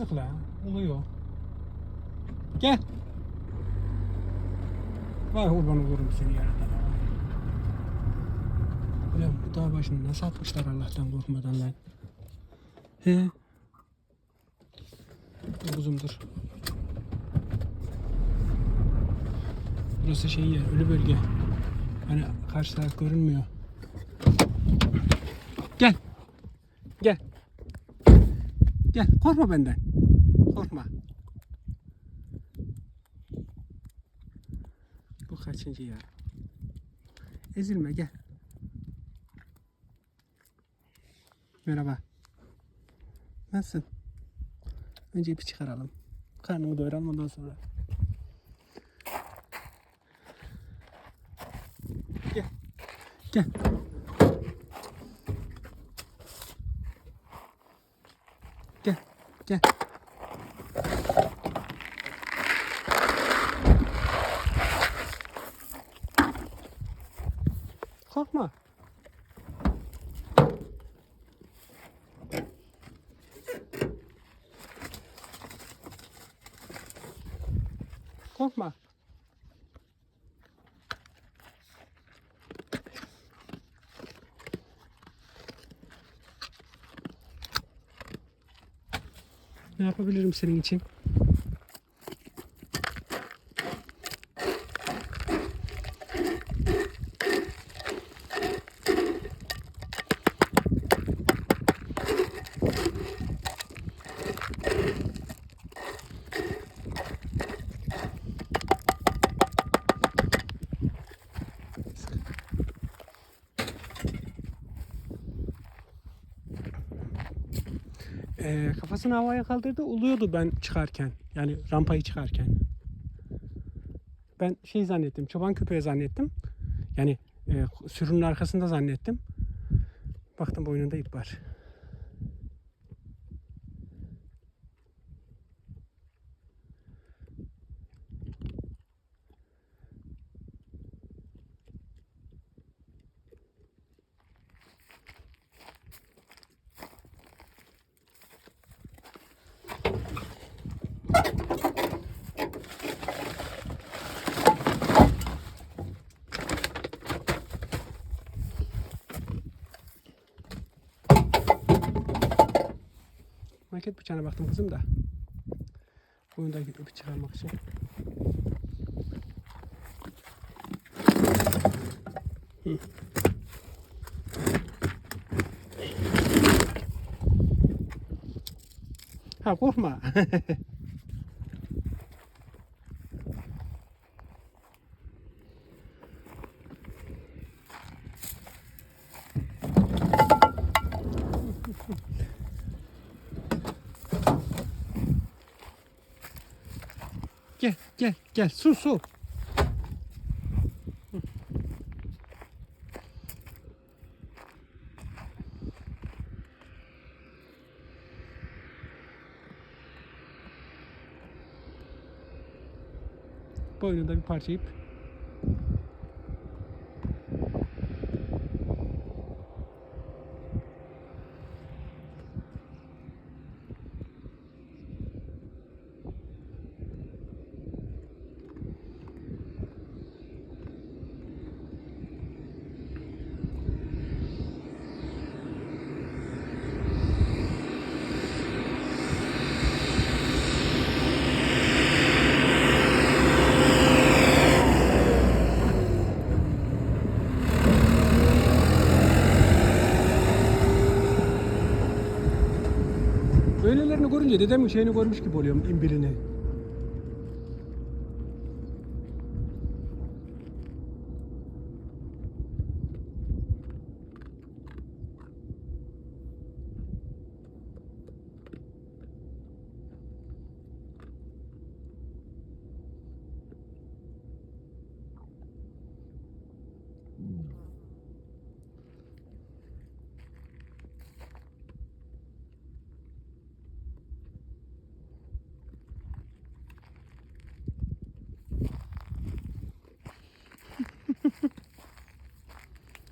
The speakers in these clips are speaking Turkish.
Yazık la. Oluyor. Gel. Vay kurban olurum seni yaradan. Ulan bu dağ başını nasıl atmışlar Allah'tan korkmadan lan. He. Dur Kuzum dur. Burası şey yer, ölü bölge. Hani karşı taraf görünmüyor. Gel. Gel. Gel. Korkma benden. Korkma. Bu kaçıncı ya? Ezilme gel. Merhaba. Nasılsın? Önce ipi çıkaralım. Karnını doyuralım ondan sonra. Gel. Gel. Gel. Gel. Korkma. Korkma. Ne yapabilirim senin için? Ee, kafasını havaya kaldırdı uluyordu ben çıkarken. Yani rampayı çıkarken. Ben şey zannettim. Çoban köpeği zannettim. Yani e, sürünün arkasında zannettim. Baktım boynunda ip var. Market bıçağına baktım kızım da. Boyundaki ipi çıkarmak için. Hı. Ha korkma. Gel gel su su. Boynunda bir. Böylelerini görünce dedemin şeyini görmüş gibi oluyorum imbirini.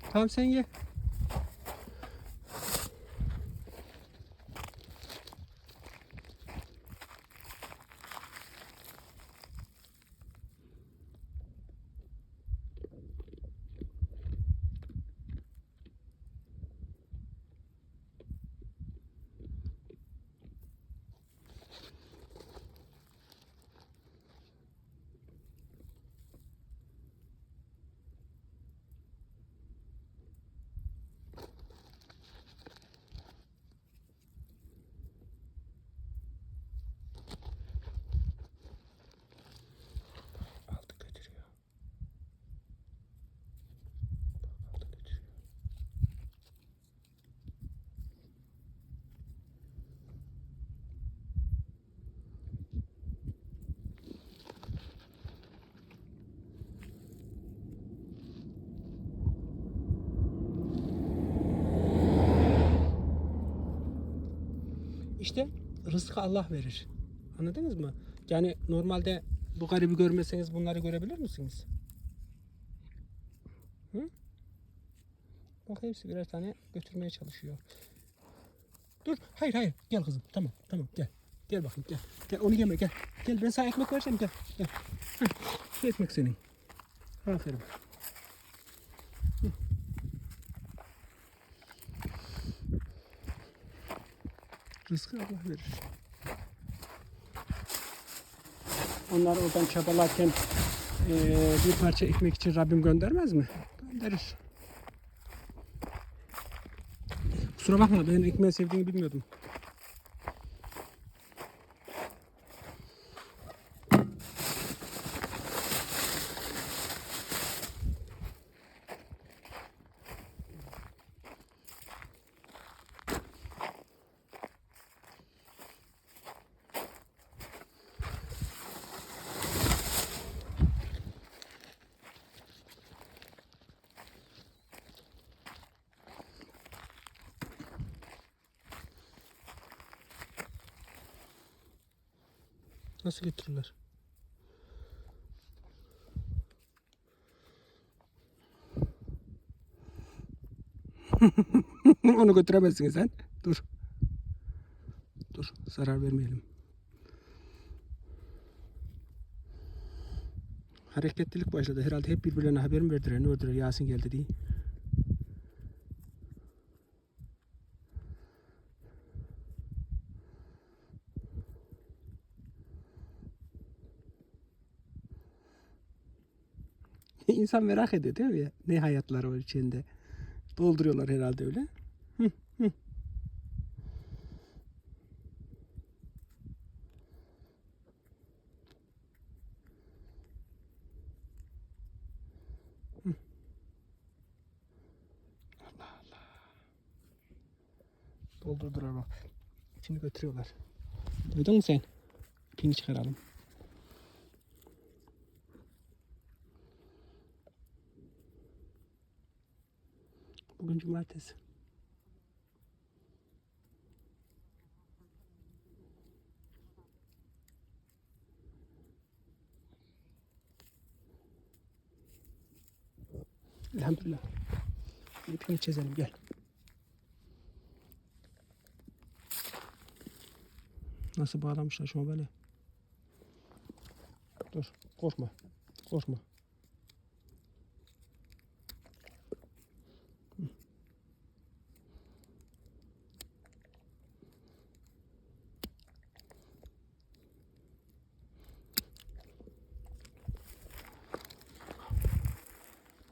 Tamam sen ye. İşte rızkı Allah verir. Anladınız mı? Yani normalde bu garibi görmeseniz bunları görebilir misiniz? Hı? Bak hepsi birer tane götürmeye çalışıyor. Dur. Hayır hayır. Gel kızım. Tamam tamam gel. Gel bakayım gel. Gel onu yeme gel. Gel ben sana ekmek vereceğim gel. Gel. Hı. Ekmek senin. Aferin. Rızkı Allah verir. Onlar oradan çabalarken eee, bir parça ekmek için Rabbim göndermez mi? Gönderir. Kusura bakma ben ekmeği sevdiğini bilmiyordum. Nasıl götürürler? Onu götüremezsin sen. Dur. Dur. Zarar vermeyelim. Hareketlilik başladı. Herhalde hep birbirlerine haber mi verdiler? Ne ördüler? Yasin geldi diye. İnsan merak ediyor değil mi? Ne hayatları var içinde. Dolduruyorlar herhalde öyle. Hı, hı. Doldurdular bak. İçini götürüyorlar. Duydun mu sen? İpini çıkaralım. Bugün cumartesi. Elhamdülillah. İpini çizelim gel. Nasıl bağlamışlar şu böyle? Dur korkma. Korkma.